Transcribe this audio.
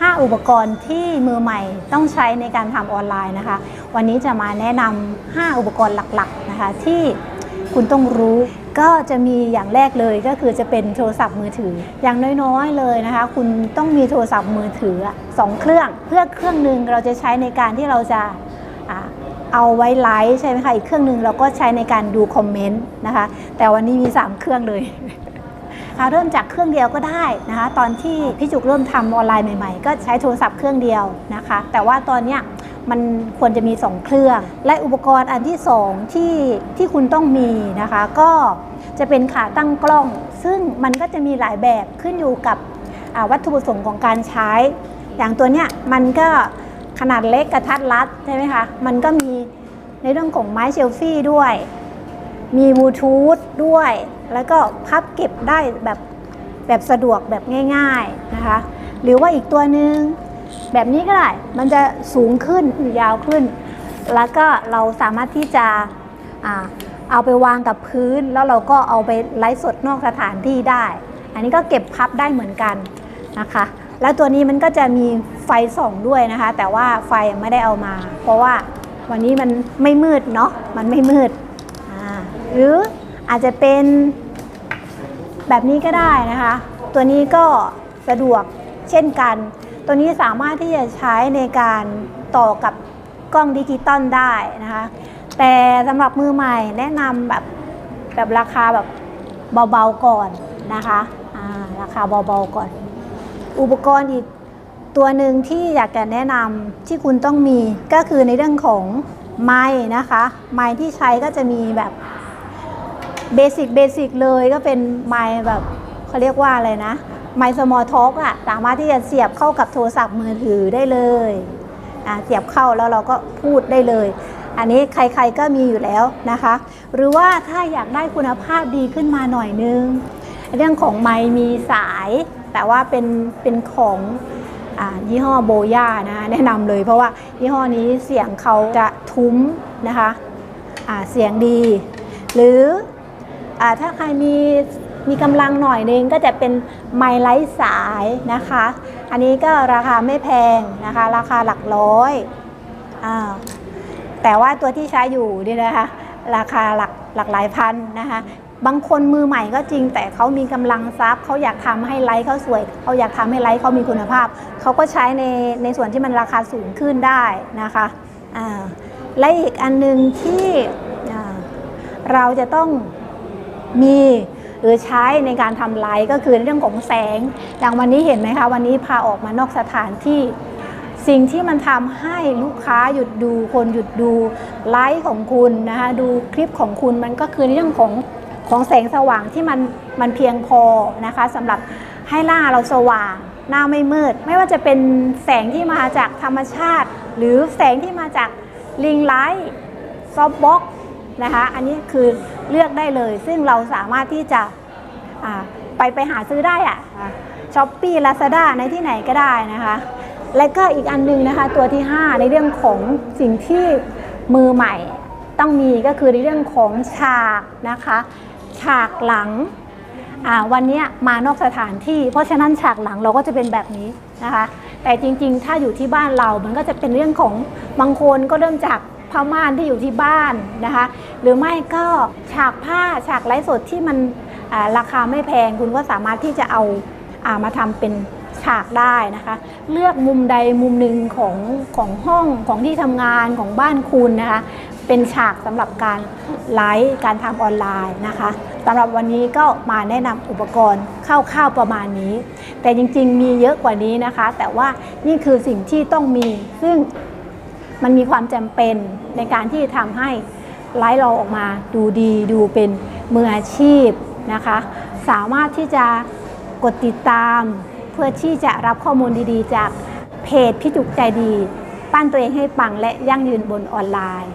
5 อุปกรณ์ที่มือใหม่ต้องใช้ในการทำออนไลน์นะคะ วันนี้จะมาแนะนำ5อุปกรณ์หลักๆนะคะ ที่คุณต้องรู้ก็จะมีอย่างแรกเลยก็คือจะเป็นโทรศัพท์มือถือ อย่างน้อยๆเลยนะคะ คุณต้องมีโทรศัพท์มือถืออะสองเครื่องเพื่อเครื่องหนึ่งเราจะใช้ในการที่เราจะเอาไว้ไลฟ์ใช่ไหมคะอีกเครื่องหนึ่งเราก็ใช้ในการดูคอมเมนต์นะคะ แต่วันนี้มี 3 เครื่องเลย เริ่มจากเครื่องเดียวก็ได้นะคะ ตอนที่พี่จุกเริ่มทำออนไลน์ใหม่ๆ ก็ใช้โทรศัพท์เครื่องเดียวนะคะ แต่ว่าตอนเนี้ยมันควรจะมี 2 เครื่อง และอุปกรณ์อันที่ 2 ที่ที่คุณต้องมีนะคะ ก็จะเป็นขาตั้งกล้อง ซึ่งมันก็จะมีหลายแบบขึ้นอยู่กับอ่าวัตถุประสงค์ของการใช้ อย่างตัวเนี้ยมันก็ขนาดเล็กกระทัดรัดใช่ไหมคะ มันก็มีในเรื่องของไม้เชลฟี่ด้วย มีบลูทูธด้วย แล้วก็พับเก็บได้แบบแบบสะดวกแบบง่าย ๆนะคะ หรือว่าอีกตัวหนึ่งแบบนี้ก็ได้ มันจะสูงขึ้นยาวขึ้น แล้วก็เราสามารถที่จะเอาไปวางกับพื้น แล้วเราก็เอาไปไลฟ์สดนอกสถานที่ได้ อันนี้ก็เก็บพับได้เหมือนกันนะคะ แล้วตัวนี้มันก็จะมีไฟส่องด้วยนะคะ แต่ว่าไฟไม่ได้เอามา เพราะว่าวันนี้มันไม่มืดเนาะ มันไม่มืด หรืออาจจะเป็นแบบนี้ก็ได้นะคะ ตัวนี้ก็สะดวกเช่นกัน ตัวนี้สามารถที่จะใช้ในการต่อกับกล้องดิจิตอลได้นะคะ แต่สำหรับมือใหม่แนะนำแบบแบบราคาแบบเบาๆก่อนนะคะอ่าราคาเบาๆก่อน อุปกรณ์อีกตัวหนึ่งที่อยากจะแนะนำที่คุณต้องมีก็คือในเรื่องของไม้นะคะ ไม้ที่ใช้ก็จะมีแบบ เบสิกเบสิกเลยก็เป็นไม้แบบเขาเรียกว่าอะไรนะ ไมค์สมอลท็อกอะสามารถที่จะเสียบเข้ากับโทรศัพท์มือถือได้เลยอ่าเสียบเข้าแล้วเราก็พูดได้เลย อันนี้ใครๆก็มีอยู่แล้วนะคะ หรือว่าถ้าอยากได้คุณภาพดีขึ้นมาหน่อยนึง เรื่องของไมค์มีสาย แต่ว่าเป็นเป็นของอยี่ห้อโบย่านะแนะนำเลยเพราะว่ายี่ห้อนี้เสียงเขาจะทุ้มนะคะอ่าเสียงดี หรือ ถ้าใครมีมีกำลังหน่อยนึงก็จะเป็นไมค์ไร้สายนะคะ อันนี้ก็ราคาไม่แพงนะคะ ราคาหลักร้อยอ่าแต่ว่าตัวที่ใช้อยู่นี่นะคะราคาหลักหลักหลายพันนะคะ บางคนมือใหม่ก็จริง แต่เขามีกำลังทรัพย์เขาอยากทำให้ไลฟ์เขาสวยเขาอยากทำให้ไลฟ์เขามีคุณภาพเขาก็ใช้ในในส่วนที่มันราคาสูงขึ้นได้นะคะอ่าและอีกอันหนึ่งที่เราจะต้อง มีหรือใช้ในการทำไลฟ์ก็คือเรื่องของแสง อย่างวันนี้เห็นไหมคะ วันนี้พาออกมานอกสถานที่สิ่งที่มันทำให้ลูกค้าหยุดดูคนหยุดดูไลฟ์ของคุณนะคะดูคลิปของคุณมันก็คือเรื่องของของแสงสว่างที่มันมันเพียงพอนะคะสำหรับให้หน้าเราสว่างหน้าไม่มืด ไม่ว่าจะเป็นแสงที่มาจากธรรมชาติ หรือแสงที่มาจากลิงไลท์ซอฟบ็อก นะคะ อันนี้คือเลือกได้เลย ซึ่งเราสามารถที่จะอ่าไปไปหาซื้อได้อะช้อปปี้ลาซาด้าในที่ไหนก็ได้นะคะ และก็อีกอันหนึงนะคะ ตัวที่ 5 ในเรื่องของสิ่งที่มือใหม่ต้องมีก็คือในเรื่องของฉากนะคะ ฉากหลังอ่าวันเนี้ยมานอกสถานที่ เพราะฉะนั้นฉากหลังเราก็จะเป็นแบบนี้นะคะ แต่จริงๆ ถ้าอยู่ที่บ้านเรา มันก็จะเป็นเรื่องของบางคนก็เริ่มจาก ผ้าม่านที่อยู่ที่บ้านนะคะ หรือไม่ก็ฉากผ้าฉากไร้สดที่มันราคาไม่แพงคุณก็สามารถที่จะเอาอามาทำเป็นฉากได้นะคะ เลือกมุมใดมุมหนึ่งของของห้องของที่ทำงานของบ้านคุณนะคะ เป็นฉากสำหรับการไลฟ์การทำออนไลน์นะคะสำหรับวันนี้ก็มาแนะนำอุปกรณ์คร่าวๆประมาณนี้ แต่จริงๆมีเยอะกว่านี้นะคะ แต่ว่านี่คือสิ่งที่ต้องมีซึ่ง มันมีความจำเป็นในการที่ทำให้ไลฟ์เราออกมาดูดีดูเป็นมืออาชีพนะคะ สามารถที่จะกดติดตาม เพื่อที่จะรับข้อมูลดีๆ จากเพจพี่จุกใจดี ปั้นตัวเองให้ปังและยั่งยืนบนออนไลน์